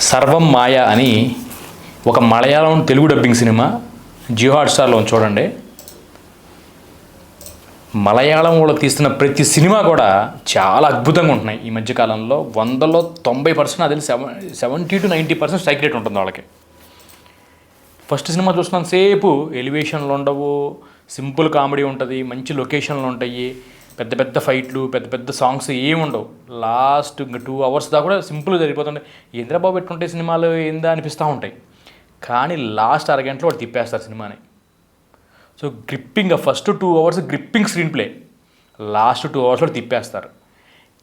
సర్వం మాయ అని ఒక మలయాళం తెలుగు డబ్బింగ్ సినిమా జియో హాట్స్టార్లో ఉంది చూడండి. మలయాళం వాళ్ళు తీస్తున్న ప్రతి సినిమా కూడా చాలా అద్భుతంగా ఉంటున్నాయి. ఈ మధ్యకాలంలో వందలో తొంభై పర్సెంట్ అది seven seventy to ninety percent strike rate ఉంటుంది వాళ్ళకి. ఫస్ట్ సినిమా చూసినంతసేపు సేపు ఎలివేషన్లు ఉండవు సింపుల్ కామెడీ ఉంటుంది మంచి లొకేషన్లు ఉంటాయి. పెద్ద పెద్ద ఫైట్లు పెద్ద పెద్ద సాంగ్స్ ఏమి ఉండవు. లాస్ట్ ఇంకా టూ అవర్స్ దాకా కూడా సింపుల్గా జరిగిపోతుంటాయి ఇంద్రబాబు పెట్టుకుంటే సినిమాలు? ఏందా? అనిపిస్తూ ఉంటాయి. కానీ లాస్ట్ అరగంటలో వాడు తిప్పేస్తారు సినిమాని. So gripping first two hours gripping screenplay last two అవర్స్లో తిప్పేస్తారు.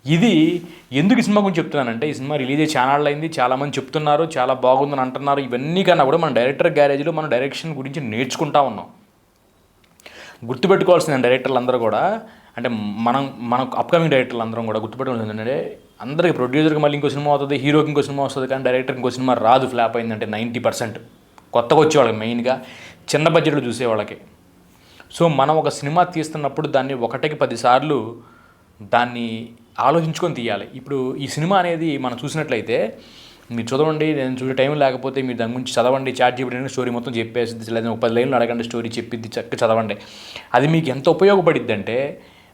ఇది ఎందుకు ఈ సినిమా గురించి చెప్తున్నానంటే ఈ సినిమా రిలీజ్ అయ్యి ఛానల్ అయింది చాలామంది చెప్తున్నారు చాలా బాగుందని అంటున్నారు. ఇవన్నీ కన్నా కూడా మన డైరెక్టర్ గ్యారేజ్లో మన డైరెక్షన్ గురించి నేర్చుకుంటా ఉన్నాం. గుర్తుపెట్టుకోవాల్సిన డైరెక్టర్లు అందరూ కూడా అంటే మనం మన అప్కమింగ్ డైరెక్టర్లు అందరం కూడా గుర్తుపెట్టడం ఏంటంటే అందరికి ప్రొడ్యూసర్కి మళ్ళీ ఇంకో సినిమా అవుతుంది హీరోకి ఇంకో సినిమా వస్తుంది కానీ డైరెక్టర్కి ఇంకో సినిమా రాదు ఫ్లాప్ అయిందంటే నైంటీ పర్సెంట్ కొత్తగా వచ్చేవాళ్ళకి మెయిన్గా చిన్న బడ్జెట్లో చూసేవాళ్ళకి. సో మనం ఒక సినిమా తీస్తున్నప్పుడు దాన్ని ఒకటికి పదిసార్లు దాన్ని ఆలోచించుకొని తీయాలి. ఇప్పుడు ఈ సినిమా అనేది మనం చూసినట్లయితే మీరు చదవండి నేను చూసే టైం లేకపోతే మీరు దాని గురించి చదవండి చాట్ జీపీటీ స్టోరీ మొత్తం చెప్పేసి లేదా ఒక పది లైన్లు అడగండి స్టోరీ చెప్పిద్ది చక్కగా చదవండి. అది మీకు ఎంత ఉపయోగపడిద్ది అంటే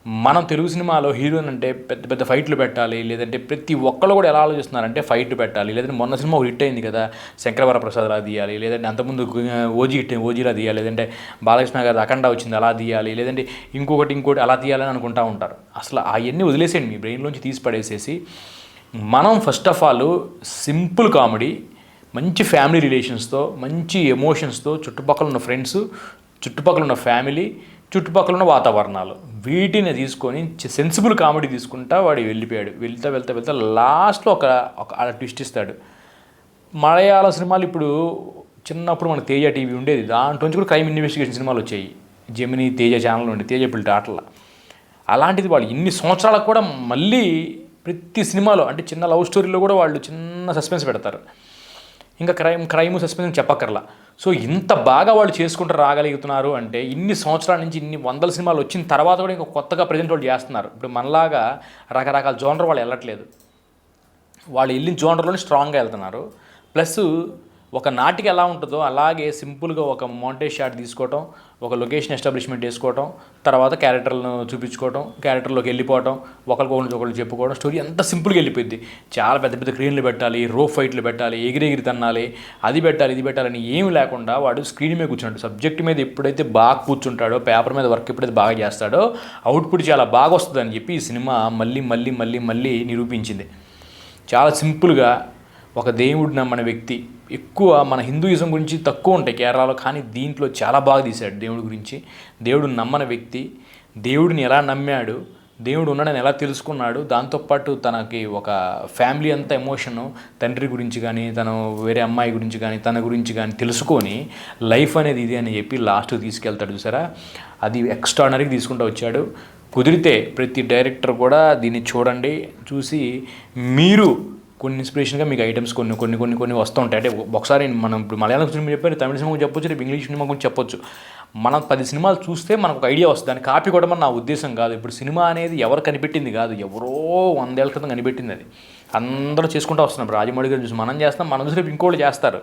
మనం తెలుగు సినిమాలో హీరోయిన్ అంటే పెద్ద పెద్ద ఫైట్లు పెట్టాలి లేదంటే ప్రతి ఒక్కళ్ళు కూడా ఎలా ఆలోచిస్తున్నారంటే ఫైట్ పెట్టాలి. లేదంటే మొన్న సినిమా హిట్ అయింది కదా శంకరవర ప్రసాద్ అలా తీయాలి లేదంటే అంతకుముందు ఓజీ హిట్ ఓజీలా తీయాలి లేదంటే బాలకృష్ణ గారు అఖండ వచ్చింది అలా తీయాలి లేదంటే ఇంకొకటి ఇంకోటి అలా తీయాలని అనుకుంటా ఉంటారు. అసలు అవన్నీ వదిలేసేయండి మీ బ్రెయిన్లోంచి తీసి పడేసేసి మనం first of all simple comedy మంచి ఫ్యామిలీ రిలేషన్స్తో మంచి ఎమోషన్స్తో చుట్టుపక్కల ఉన్న ఫ్రెండ్స్ చుట్టుపక్కల ఉన్న ఫ్యామిలీ చుట్టుపక్కల ఉన్న వాతావరణాలు. వీటిని తీసుకొని సెన్సిబుల్ కామెడీ తీసుకుంటా వాడు వెళ్ళిపోయాడు. వెళ్తా వెళ్తా వెళ్తా లాస్ట్లో ఒక ఒక అలా ట్విస్ట్ ఇస్తాడు. మలయాళ సినిమాలు ఇప్పుడు చిన్నప్పుడు మన తేజ టీవీ ఉండేది. దాంట్లోంచి కూడా క్రైమ్ ఇన్వెస్టిగేషన్ సినిమాలు వచ్చాయి. జమిని తేజ ఛానల్ ఉండే తేజ పిల్లి ఆటల అలాంటిది వాళ్ళు ఇన్ని సంవత్సరాలకు కూడా మళ్ళీ ప్రతి సినిమాలో అంటే చిన్న లవ్ స్టోరీలో కూడా వాళ్ళు చిన్న సస్పెన్స్ పెడతారు. ఇంకా క్రైమ్ క్రైమ్ సస్పెన్స్ చెప్పక్కర్లా. సో ఇంత బాగా వాళ్ళు చేసుకుంటూ రాగలుగుతున్నారు అంటే ఇన్ని సంవత్సరాల నుంచి ఇన్ని వందల సినిమాలు వచ్చిన తర్వాత కూడా ఇంకా కొత్తగా ప్రజెంట్ వాళ్ళు చేస్తున్నారు. ఇప్పుడు మనలాగా రకరకాల జోనర్ వాళ్ళు వెళ్ళట్లేదు. వాళ్ళు వెళ్ళిన జోనర్లోనే స్ట్రాంగ్గా వెళ్తున్నారు. ప్లస్ ఒక నాటికి ఎలా ఉంటుందో అలాగే సింపుల్గా ఒక మౌంటేజ్ షాట్ తీసుకోవటం ఒక లొకేషన్ ఎస్టాబ్లిష్మెంట్ చేసుకోవటం తర్వాత క్యారెక్టర్లను చూపించుకోవటం క్యారెక్టర్లోకి వెళ్ళిపోవటం ఒకరికి ఒకరు చెప్పుకోవడం స్టోరీ ఎంత సింపుల్గా వెళ్ళిపోయింది. చాలా పెద్ద పెద్ద క్రీన్లు పెట్టాలి రో ఫైట్లు పెట్టాలి ఎగిరెగిరి తన్నాలి అది పెట్టాలి ఇది పెట్టాలని ఏమి లేకుండా వాడు స్క్రీన్ మీద కూర్చుంటాడు సబ్జెక్ట్ మీద ఎప్పుడైతే బాగా కూర్చుంటాడో పేపర్ మీద వర్క్ ఎప్పుడైతే బాగా చేస్తాడో అవుట్పుట్ చాలా బాగా వస్తుందని చెప్పి ఈ సినిమా మళ్ళీ మళ్ళీ మళ్ళీ మళ్ళీ నిరూపించింది. చాలా సింపుల్గా ఒక దేవుడు నమ్మని వ్యక్తి. ఎక్కువ మన హిందూయిజం గురించి తక్కువ ఉంటాయి కేరళలో కానీ దీంట్లో చాలా బాగా తీశాడు దేవుడి గురించి. దేవుడు నమ్మని వ్యక్తి. దేవుడిని ఎలా నమ్మాడు? దేవుడు ఉన్నాడని ఎలా తెలుసుకున్నాడు? దాంతోపాటు తనకి ఒక ఫ్యామిలీ అంతా ఎమోషను తండ్రి గురించి కానీ తను వేరే అమ్మాయి గురించి కానీ తన గురించి కానీ తెలుసుకొని లైఫ్ అనేది ఇది అని చెప్పి లాస్ట్ తీసుకెళ్తాడు చూసారా? అది ఎక్స్ట్రానరీగా తీసుకుంటూ వచ్చాడు. కుదిరితే ప్రతి డైరెక్టర్ కూడా దీన్ని చూడండి చూసి మీరు కొన్ని ఇన్స్పిరేషన్గా మీకు ఐటమ్స్ కొన్ని కొన్ని కొన్ని కొన్ని వస్తూ ఉంటాయి. అంటే ఒకసారి మనం ఇప్పుడు మలయాళం సినిమా చెప్పారు తమిళ సినిమా చెప్పొచ్చు రేపు ఇంగ్లీష్ సినిమా గురించి చెప్పొచ్చు. మనం పది సినిమాలు చూస్తే మనకు ఒక ఐడియా వస్తుంది. దాన్ని కాపీ కొట్టమని నా ఉద్దేశం కాదు. ఇప్పుడు సినిమా అనేది ఎవరు కనిపెట్టింది కాదు. ఎవరో వందేళ్ళ క్రితం కనిపెట్టింది అది. అందరూ చేసుకుంటూ వస్తున్నాం రాజమౌళి గారు చూసి మనం చేస్తాం మనం చూసి రేపు ఇంకోటి చేస్తారు.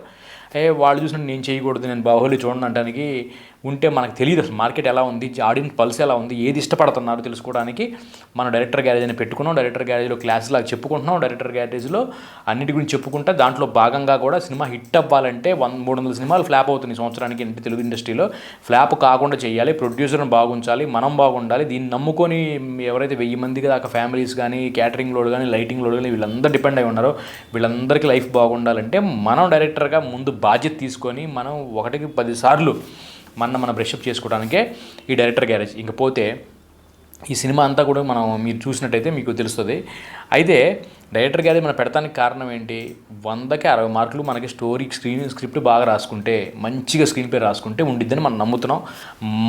ఏ వాళ్ళు చూసినట్టు నేను చేయకూడదు నేను బాహుబలి చూడండి అంటానికి ఉంటే మనకు తెలియదు అసలు మార్కెట్ ఎలా ఉంది ఆడియన్స్ పల్స్ ఎలా ఉంది ఏది ఇష్టపడుతున్నారు తెలుసుకోవడానికి మనం డైరెక్టర్ గ్యారేజ్ అని పెట్టుకున్నాం డైరెక్టర్ గ్యారేజ్లో క్లాస్ లాగా చెప్పుకుంటున్నాం డైరెక్టర్ గ్యారేజ్లో అన్నిటి గురించి చెప్పుకుంటే దాంట్లో భాగంగా కూడా సినిమా హిట్ అవ్వాలంటే వన్ మూడు వందల సినిమాలు ఫ్లాప్ అవుతుంది సంవత్సరానికి తెలుగు ఇండస్ట్రీలో. ఫ్లాప్ కాకుండా చేయాలి ప్రొడ్యూసర్ని బాగుంచాలి మనం బాగుండాలి దీన్ని నమ్ముకొని ఎవరైతే వెయ్యి మందికి దాకా ఫ్యామిలీస్ కానీ క్యాటరింగ్ లోడ్ కానీ లైటింగ్ లోడ్ కానీ వీళ్ళందరూ డిపెండ్ అయి ఉన్నారో వీళ్ళందరికీ లైఫ్ బాగుండాలంటే మనం డైరెక్టర్గా ముందు బాధ్యత తీసుకొని మనం ఒకటికి పదిసార్లు మన మన బ్రష్అప్ చేసుకోవడానికే ఈ డైరెక్టర్ గ్యారేజ్ ఇంకపోతే ఈ సినిమా అంతా కూడా మనం మీరు చూసినట్టయితే మీకు తెలుస్తుంది. అయితే డైరెక్టర్ గ్యారేజ్ మనం పెడతానికి కారణం ఏంటి? వందకి అరవై మార్కులు మనకి స్టోరీ స్క్రీన్ స్క్రిప్ట్ బాగా రాసుకుంటే మంచిగా స్క్రీన్ ప్లే రాసుకుంటే ఉండిద్దని మనం నమ్ముతున్నాం.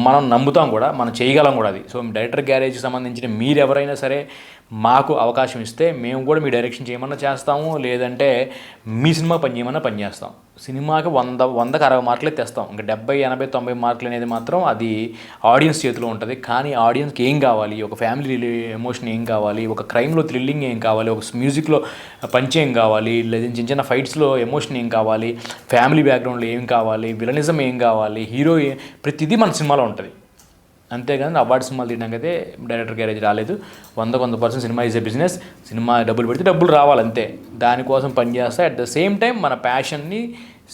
మనం నమ్ముతాం కూడా మనం చేయగలం కూడా అది. సో డైరెక్టర్ గ్యారేజ్కి సంబంధించిన మీరు ఎవరైనా సరే మాకు అవకాశం ఇస్తే మేము కూడా మీ డైరెక్షన్ చేయమన్నా చేస్తాము లేదంటే మీ సినిమా పని చేయమన్నా పని చేస్తాం. సినిమాకి వంద వందకు అరవై మార్కులే తెస్తాం. ఇంకా డెబ్బై ఎనభై తొంభై మార్కులు అనేది మాత్రం అది ఆడియన్స్ చేతిలో ఉంటుంది. కానీ ఆడియన్స్కి ఏం కావాలి? ఒక ఫ్యామిలీ ఎమోషన్ ఏం కావాలి? ఒక క్రైమ్లో థ్రిల్లింగ్ ఏం కావాలి? ఒక మ్యూజిక్లో పంచ్ ఏం కావాలి? లేదా చిన్న చిన్న ఫైట్స్లో ఎమోషన్ ఏం కావాలి? ఫ్యామిలీ బ్యాక్గ్రౌండ్లో ఏం కావాలి? విలనిజం ఏం కావాలి? హీరో ఏ- ప్రతిదీ మన సినిమాలో ఉంటుంది. అంతేగాని అవార్డు సినిమాలు తీయడానికి అయితే డైరెక్టర్ గ్యారేజ్ రాలేదు. వంద వంద percent cinema is a business cinema డబ్బులు పెడితే డబ్బులు రావాలి అంతే. దానికోసం పనిచేస్తా అట్ ద సేమ్ టైం మన ప్యాషన్ని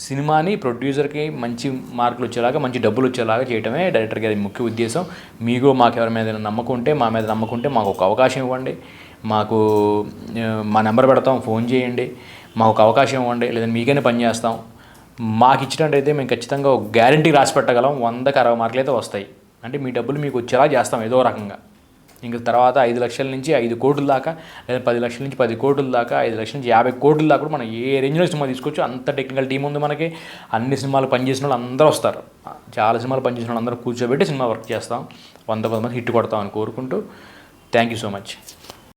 సినిమాని ప్రొడ్యూసర్కి మంచి మార్కులు వచ్చేలాగా మంచి డబ్బులు వచ్చేలాగా చేయడమే డైరెక్టర్ గారి ముఖ్య ఉద్దేశం. మీకు మాకు ఎవరి మీద నమ్మకం ఉంటే మా మీద నమ్మకం ఉంటే మాకు ఒక అవకాశం ఇవ్వండి. మాకు మా నెంబర్ పెడతాం ఫోన్ చేయండి. మాకు ఒక అవకాశం ఇవ్వండి. లేదంటే మీకైనా పని చేస్తాం. మాకు ఇచ్చినట్టయితే మేము ఖచ్చితంగా ఒక గ్యారంటీ రాసి పెట్టగలం. వందకి అరవై మార్కులు అయితే వస్తాయి. అంటే మీ డబ్బులు మీకు వచ్చేలా చేస్తాం ఏదో రకంగా. ఇంక తర్వాత ఐదు లక్షల నుంచి ఐదు కోట్ల దాకా లేదా పది లక్షల నుంచి పది కోట్ల దాకా ఐదు లక్షల నుంచి యాభై కోట్ల దాకా కూడా మనం ఏ రేంజ్లో సినిమా తీసుకోవచ్చు అంత టెక్నికల్ టీం ఉంది మనకి. అన్ని సినిమాలు పనిచేసిన వాళ్ళు అందరూ వస్తారు. చాలా సినిమాలు పనిచేసిన వాళ్ళు అందరూ కూర్చోబెట్టి సినిమా వర్క్ చేస్తాం. వంద పది మంది హిట్ కొడతామని కోరుకుంటూ థ్యాంక్ యూ సో మచ్.